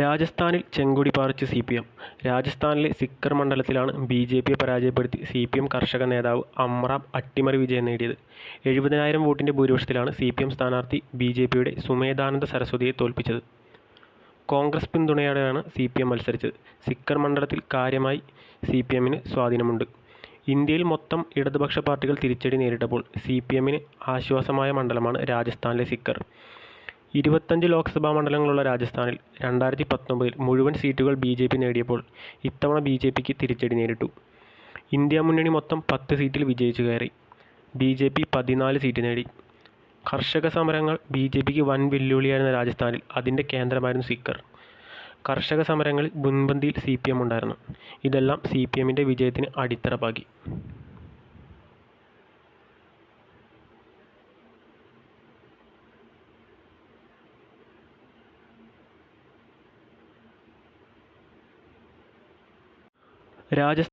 രാജസ്ഥാനിൽ ചെങ്കൊടി പാറിച്ച് സി പി എം. രാജസ്ഥാനിലെ സിക്കർ മണ്ഡലത്തിലാണ് ബി ജെ പിയെ പരാജയപ്പെടുത്തി സി പി എം കർഷക നേതാവ് അമ്രാം അട്ടിമറി വിജയം നേടിയത്. എഴുപതിനായിരം വോട്ടിന്റെ ഭൂരിപക്ഷത്തിലാണ് സി പി എം സ്ഥാനാർത്ഥി ബി ജെ പിയുടെ സുമേധാനന്ദ സരസ്വതിയെ തോൽപ്പിച്ചത്. കോൺഗ്രസ് പിന്തുണയോടെയാണ് സി പി എം മത്സരിച്ചത്. സിക്കർ മണ്ഡലത്തിൽ കാര്യമായി സി പി എമ്മിന് സ്വാധീനമുണ്ട്. ഇന്ത്യയിൽ മൊത്തം ഇടതുപക്ഷ പാർട്ടികൾ തിരിച്ചടി നേരിട്ടപ്പോൾ സി പി എമ്മിന് ആശ്വാസമായ മണ്ഡലമാണ് രാജസ്ഥാനിലെ സിക്കർ. ഇരുപത്തഞ്ച് ലോക്സഭാ മണ്ഡലങ്ങളുള്ള രാജസ്ഥാനിൽ രണ്ടായിരത്തി പത്തൊമ്പതിൽ മുഴുവൻ സീറ്റുകൾ ബി ജെ പി നേടിയപ്പോൾ ഇത്തവണ ബി ജെ പിക്ക് തിരിച്ചടി നേരിട്ടു. ഇന്ത്യ മുന്നണി മൊത്തം പത്ത് സീറ്റിൽ വിജയിച്ചു കയറി. ബി ജെ പി പതിനാല് സീറ്റ് നേടി. കർഷക സമരങ്ങൾ ബി ജെ പിക്ക് വൻ വെല്ലുവിളിയായിരുന്ന രാജസ്ഥാനിൽ അതിന്റെ കേന്ദ്രമായിരുന്നു സിക്കർ കർഷക സമരങ്ങളിൽ മുൻപന്തിയിൽ സി പി എം ഉണ്ടായിരുന്നു. ഇതെല്ലാം സി പി എമ്മിന്റെ വിജയത്തിന് അടിത്തറ പാകി. രാജസ്ഥാൻ